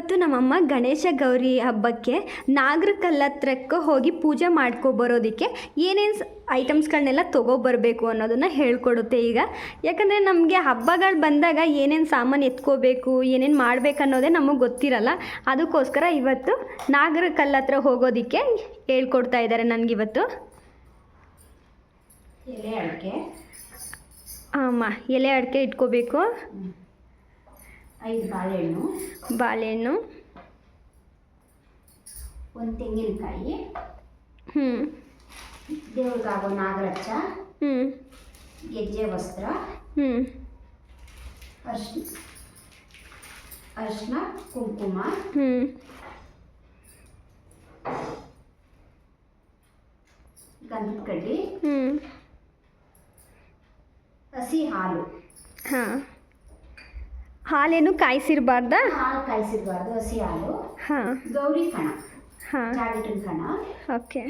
ಇವತ್ತು ನಮ್ಮಮ್ಮ ಗಣೇಶ ಗೌರಿ ಹಬ್ಬಕ್ಕೆ ನಾಗರ ಕಲ್ಲತ್ರಕ್ಕೆ ಹೋಗಿ ಪೂಜೆ ಮಾಡ್ಕೊಬರೋದಕ್ಕೆ ಏನೇನು ಐಟಮ್ಸ್ಗಳನ್ನೆಲ್ಲ ತೊಗೊಬರ್ಬೇಕು ಅನ್ನೋದನ್ನು ಹೇಳ್ಕೊಡುತ್ತೆ ಈಗ. ಯಾಕಂದರೆ ನಮಗೆ ಹಬ್ಬಗಳು ಬಂದಾಗ ಏನೇನು ಸಾಮಾನು ಎತ್ಕೋಬೇಕು ಏನೇನು ಮಾಡ್ಬೇಕು ಅನ್ನೋದೇ ನಮಗೆ ಗೊತ್ತಿರಲ್ಲ. ಅದಕ್ಕೋಸ್ಕರ ಇವತ್ತು ನಾಗರ ಕಲ್ಲತ್ರ ಹೋಗೋದಕ್ಕೆ ಹೇಳ್ಕೊಡ್ತಾ ಇದ್ದಾರೆ ನನಗಿವತ್ತು. ಎಲೆ ಅಡಿಕೆ. ಅಮ್ಮ ಎಲೆ ಅಡಿಕೆ ಇಟ್ಕೋಬೇಕು. ಐದು ಬಾಳೆಹಣ್ಣು. ಬಾಳೆಹಣ್ಣು. ಒಂದು ತೆಂಗಿನಕಾಯಿ. ಹ್ಞೂ. ದೇವ್ರಿಗಾಗೋ ನಾಗರಚ್ಚ ಹ್ಞೂ. ಗೆಜ್ಜೆ ವಸ್ತ್ರ. ಹ್ಞೂ. ಅರ್ಶಿನ ಅರ್ಶಿನ ಕುಂಕುಮ. ಹ್ಞೂ. ಗಂಧದ ಕಡ್ಡಿ. ಹ್ಞೂ. ಹಸಿ ಹಾಲು. ಹಾಂ. ಹಾಲೇನು ಕಾಯಿಸಿರ್ಬಾರ್ದಾ? ಹಾಲು ಕಾಯಿಸಿರ್ಬಾರ್ದು ಹಸಿ ಹಾಲು. ಹಾಂ. ಗೌರಿ ಕಣ ಹಾಂ. ಜಾಗಿಟಿನ ಕಣ ಓಕೆ.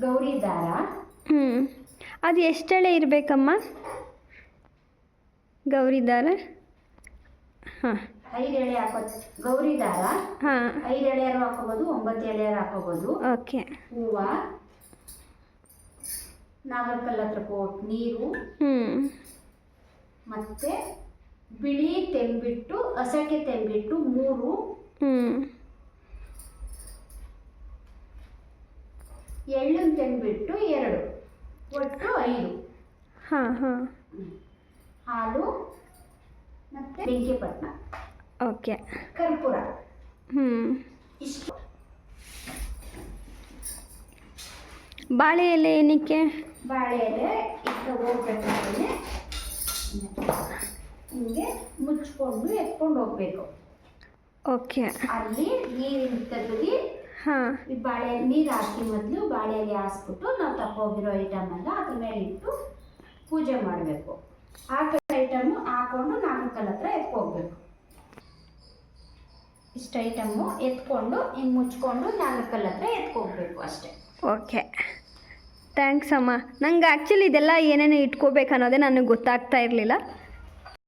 ಗೌರಿ ದಾರ. ಹ್ಞೂ ಅದು ಎಷ್ಟಳೆ ಇರಬೇಕಮ್ಮ? ಗೌರಿ ದಾರ? ಹಾಂ. ಐದು ಎಳೆ ಹಾಕೋ ಗೌರಿ ದಾರ. ಹಾಂ. ಐದು ಎಳೆಯಾರು ಹಾಕೋಬೋದು ಒಂಬತ್ತು ಎಳೆಯರು ಹಾಕೋಬೋದು. ಓಕೆ. ಹೂವು. ನಾಗರಕಲ್ಲ ಹತ್ರ ನೀರು. ಹ್ಞೂ ಮತ್ತೆ ಬಿಳಿ ತೆಂಬಿಟ್ಟು ಅಸಕೆ ತೆಂಬಿಟ್ಟು ಮೂರು. ಹ್ಞೂ ಎಳ್ಳನ್ ತೆಂಬಿಟ್ಟು ಎರಡು ಒಟ್ಟು ಐದು. ಹಾಂ ಹಾಂ. ಹಾಲು ಮತ್ತೆ ಬೆಂಕಿಪಟ್ಟಣ ಓಕೆ. ಕರ್ಪೂರ. ಹ್ಞೂ ಇಷ್ಟು. ಬಾಳೆ ಎಲೆ ಏನಕ್ಕೆ? ಬಾಳೆ ಎಲೆ ಈಗ ಹೋಗ್ಬೇಕಾದ್ರೆ ಹಿಂಗೆ ಮುಚ್ಕೊಂಡು ಎತ್ಕೊಂಡು ಹೋಗ್ಬೇಕು. ಓಕೆ. ಅಲ್ಲಿ ತೆಗೆದು ಹಾಂ. ಈ ಬಾಳೆ ನೀರು ಹಾಕಿ ಮೊದಲು ಬಾಳೆ ಎಲೆ ಹಾಸ್ಬಿಟ್ಟು ನಾವು ತಗೋಗಿರೋ ಐಟಮ್ ಎಲ್ಲ ಅದ್ರ ಮೇಲೆ ಇಟ್ಟು ಪೂಜೆ ಮಾಡಬೇಕು. ಹಾಕೋ ಐಟಮು ಹಾಕೊಂಡು ನಾಗಕಲ್ ಹತ್ರ ಎತ್ಕೋಗ್ಬೇಕು. ಇಷ್ಟು ಐಟಮು ಎತ್ಕೊಂಡು ಹಿಂಗೆ ಮುಚ್ಕೊಂಡು ನಾಗಕಲ್ ಹತ್ರ ಎತ್ಕೋಗ್ಬೇಕು ಅಷ್ಟೇ. ಓಕೆ. ಥ್ಯಾಂಕ್ಸ್ ಅಮ್ಮ. ನಂಗೆ ಆ್ಯಕ್ಚುಲಿ ಇದೆಲ್ಲ ಏನೇನು ಇಟ್ಕೋಬೇಕು ಅನ್ನೋದೇ ನನಗೆ ಗೊತ್ತಾಗ್ತಾ ಇರಲಿಲ್ಲ.